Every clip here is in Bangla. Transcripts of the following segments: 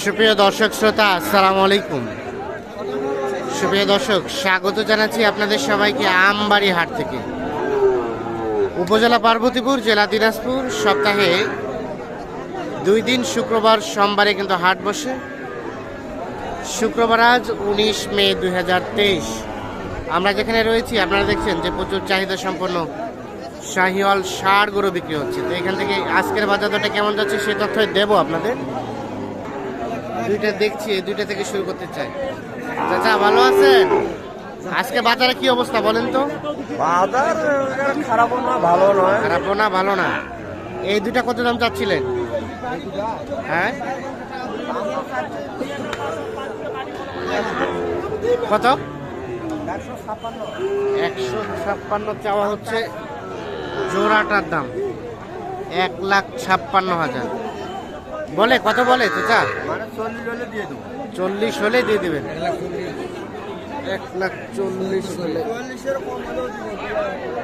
সুপ্রিয় দর্শক শ্রোতা, আসসালামু আলাইকুম। সুপ্রিয় দর্শক, স্বাগত জানাচ্ছি আপনাদের সবাইকে আমবাড়ি হাট থেকে। উপজেলা পার্বতীপুর, জেলা দিনাজপুর, সপ্তাহে দুই দিন শুক্রবার, সোমবারে কিন্তু হাট বসে। শুক্রবার আজ উনিশ মে দুই হাজার তেইশ। আমরা যেখানে রয়েছি, আপনারা দেখছেন যে প্রচুর চাহিদা সম্পন্ন শাহিওয়াল সার গরু বিক্রি হচ্ছে। তো এখান থেকে আজকের বাজার দরটা কেমন যাচ্ছে সে তথ্য দেবো আপনাদের। দুইটা দেখছি এই দুইটা থেকে শুরু করতে চাই। চাচা ভালো আছেন? আজকে বাজারে কি অবস্থা বলেন তো? বাজার খারাপও নয় ভালো নয়। খারাপও না ভালো না। এই দুইটা কত দাম চাচ্ছিলেন? হ্যাঁ? কত? একশো ছাপ্পান্ন চাওয়া হচ্ছে জোড়াটার দাম এক লাখ ছাপ্পান্ন হাজার। বলে কত বলে চাচা? চল্লিশ হলে দিয়ে দেবেন। এক লাখ চল্লিশ হলে।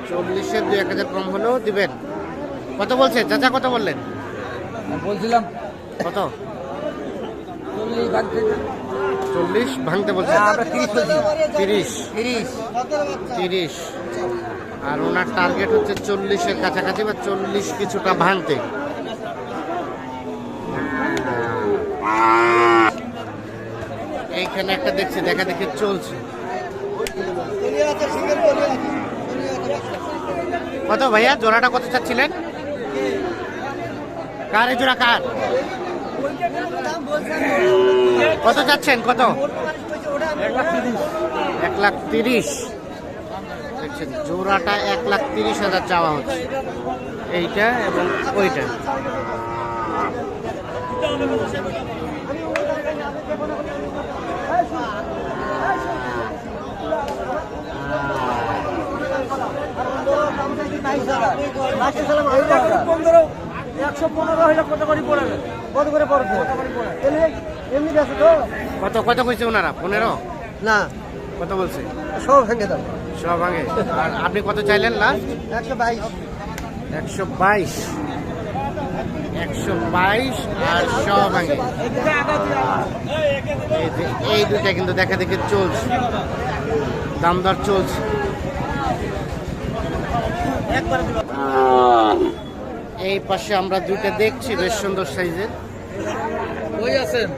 চল্লিশের দুই এক হাজার কম হলেও দিবেন। কত বলছেন চাচা কত বললেন? বলছিলাম। কত? চল্লিশ ভাঙতে বলছি। তিরিশ। তিরিশ। তিরিশ। আর ওনার টার্গেট হচ্ছে চল্লিশের কাছাকাছি বা চল্লিশ কিছুটা ভাঙতে। এইখানে একটা দেখছি, দেখা দেখি চলছে। কত ভাইয়া, জোড়াটা কত চাচ্ছিলেন? কার এই জোড়া, কার? কত চাচ্ছেন, কত? এক লাখ তিরিশ। দেখছেন জোড়াটা এক লাখ তিরিশ হাজার চাওয়া হচ্ছে। এইটা এবং ওইটা। একশো পনেরো কত করে পড়বে কত করে পড়বে এমনি তো কত কত কইছে ওনারা? পনেরো? না। কত বলছে? সব ভেঙে দাও সব আর আপনি কত চাইলেন লাস্ট একশো বাইশ। একশো বাইশ। একশো বাইশ আর সব এই দুটা কিন্তু দেখা দেখে চলছে। দাম দর চলছে। এই পাশে আমরা দুইটা দেখছি বেশ সুন্দর সাইজের। ওই আছেন?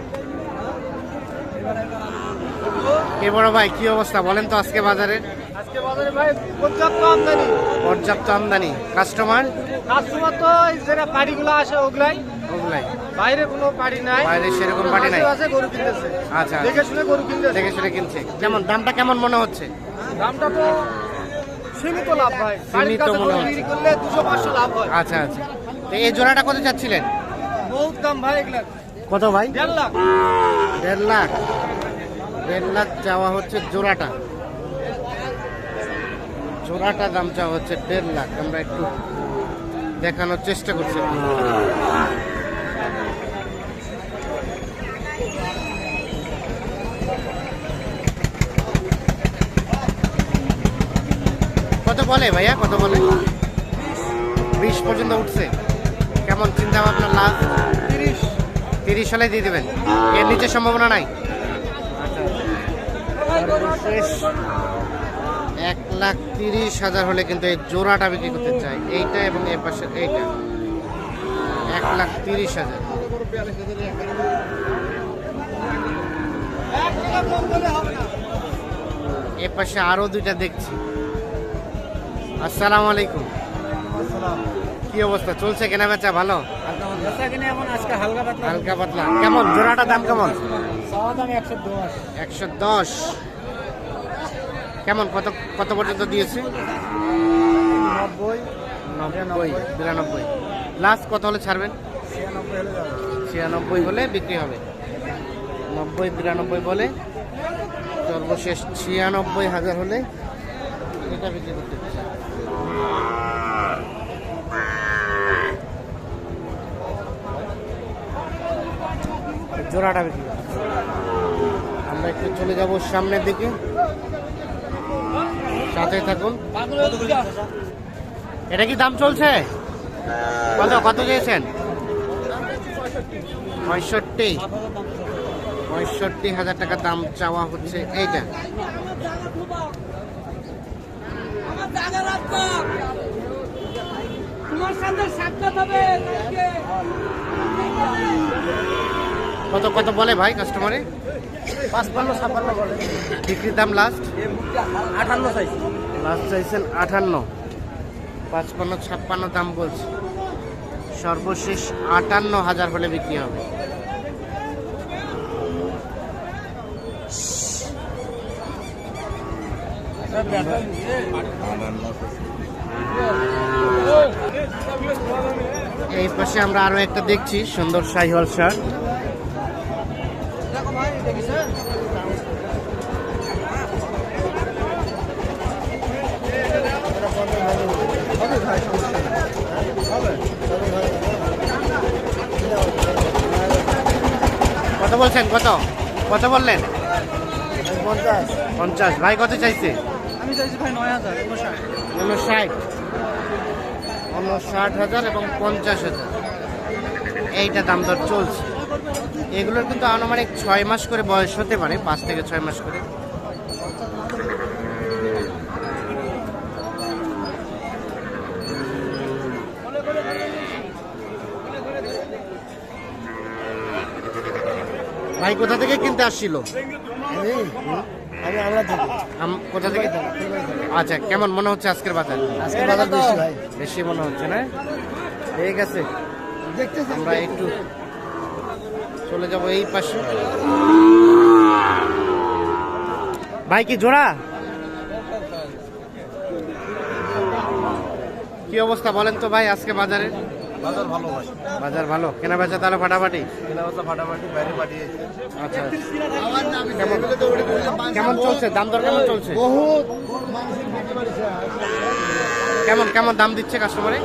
এ বড় ভাই কি অবস্থা? বলেন তো আজকে বাজারে আজকে বাজারে ভাই পর্যাপ্ত আমদানি। পর্যাপ্ত আমদানি। কাস্টমার? কাস্টমার তো যেটা পাড়িগুলো আসে ওগুলাই। ওগুলাই। বাইরে কোনো পাড়ি নাই। বাইরে সেরকম পার্টি নাই। আছে, গরু কিনতেছে। আচ্ছা দেখে শুনে গরু কিনতেছে। দেখে শুনে কিনছে। কেমন দামটা কেমন মনে হচ্ছে? দামটা তো সীমিত লাভ ভাই। সীমিত মনে হচ্ছে। বিক্রি করলে দুশো পাঁচশো লাভ হয়। আচ্ছা আচ্ছা। তো এই জোড়াটা কত চাচ্ছিলেন? বহুত দাম ভাই এগুলা কত ভাই? দেড় লাখ। দেড় লাখ। দেড় লাখ চাওয়া হচ্ছে জোড়াটা। জোড়াটা দাম চাওয়া হচ্ছে দেড় লাখ। আমরা একটু দেখানোর চেষ্টা করছি কত বলে ভাইয়া? কত বলে? বিশ পর্যন্ত উঠছে। কেমন চিন্তা ভাবনা লাভ তিরিশ। তিরিশ হলে দিয়ে দেবেন। এর নিচে সম্ভাবনা নাই? শেষ। এক লাখ তিরিশ হাজার হলে কিন্তু এই জোড়াটা বিক্রি করতে চাই। এইটা এবং এর পাশে এইটা। এক লাখ তিরিশ হাজার। এর পাশে আরও দুইটা দেখছি। আসসালামু আলাইকুম। কি অবস্থা? চলছে কেনা বেচা ভালো? আজকে হালকা পাতলা। কেমন? জোড়াটা দাম কেমন? একশো দশ। কেমন? কত কত পর্যন্ত দিয়েছে? নব্বই। নব্বই বিরানব্বই। লাস্ট কত হলে ছাড়বেন? ছিয়ানব্বই হলে যাবে ছিয়ানব্বই হলে বিক্রি হবে। নব্বই বিরানব্বই বলে সর্বশেষ ছিয়ানব্বই হাজার হলে এটা বিক্রি করতে জোড়াটা বিক্রি আমরা একটু চলে যাব সামনের দিকে। সাথে থাকুন। এটা কি দাম চলছে? কত কত চেয়েছেন? পঁয়ষট্টি। পঁয়ষট্টি হাজার টাকা দাম চাওয়া হচ্ছে এইটা। কত কত বলে ভাই কাস্টমারে পাঁচপান্ন ছাপ্পান্ন বলে। বিক্রির দাম লাস্ট আটান্ন সাইজ লাস্ট চাইছেন আটান্ন পাঁচপান্ন ছাপ্পান্ন দাম বলছে। সর্বশেষ আটান্ন হাজার হলে বিক্রি হবে। এই পাশে আমরা আরও একটা দেখছি সুন্দর শাহিওয়াল শার্ট বলছেন কত? কত বললেন? পঞ্চাশ। পঞ্চাশ। ভাই কত চাইছে? ষাট হাজার এবং পঞ্চাশ হাজার। এইটা দাম দর চলছে। এগুলোর কিন্তু আনুমানিক ছয় মাস করে বয়স হতে পারে পাঁচ থেকে ছয় মাস করে। ভাই কোথা থেকে কিনতে আসছিল? কোথা থেকে? আচ্ছা কেমন মনে হচ্ছে আজকের বাজার? আজকের বাজার বেশি ভাই। বেশি মনে হচ্ছে না? ঠিক আছে। আমরা একটু চলে যাব এই পাশে। ভাই কি জোড়া? কি অবস্থা বলেন তো ভাই আজকে বাজারে? বাজার ভালো ভাই। বাজার ভালো। কেনা বেচা তাহলে ফাটাফাটি? কেনা বেচা ফাটাফাটি বাইরে পাঠিয়েছে। আচ্ছা কেমন কেমন চলছে? দাম দর কেমন চলছে? বহুত। কেমন কেমন দাম দিচ্ছে কাস্টমারে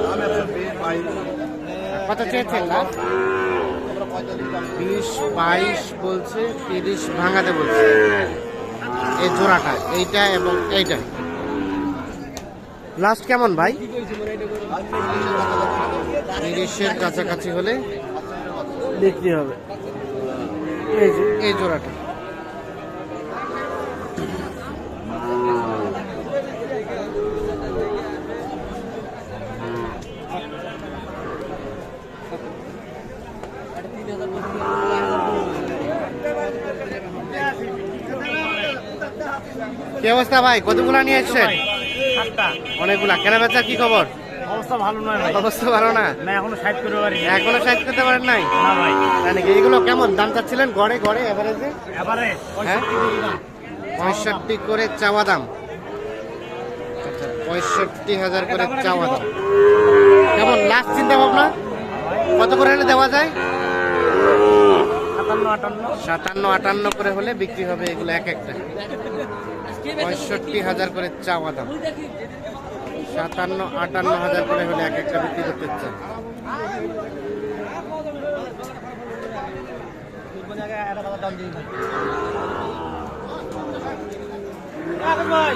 কত চেয়েছেন না বিশ বাইশ বলছে তিরিশ ভাঙাতে বলছে। এই জোড়াটা এইটা এবং এইটা। লাস্ট কেমন ভাই? তিরিশের কাছাকাছি হলে বিক্রি হবে। এই এই জোড়াটা। কি অবস্থা ভাই? কতগুলা নিয়ে এসছেন? অনেকগুলা। কেনা বেচা কি খবর? অবস্থা ভালো নয় ভাই। অবস্থা ভালো না? না এখনও সাইড করে পারি এখনও করতে পারেন নাই? না ভাই। তাই নাকি এগুলো কেমন? দাম চাচ্ছিলেন গড়ে গড়ে এভারেজে হ্যাঁ? পঁয়ষট্টি করে চাওয়া দাম। আচ্ছা পঁয়ষট্টি হাজার করে চাওয়া দাম। কেমন? লাস্ট চিন্তা ভাবনা? কত করে হলে দেওয়া যায়? সাতান্ন আটান্ন করে হলে বিক্রি হবে এগুলো এক একটা। পঁয়ষট্টি হাজার করে চাওয়া দাম। সাতান্ন, আটান্ন হাজার করে হলে এক একটা বিক্রি করতে ভাই।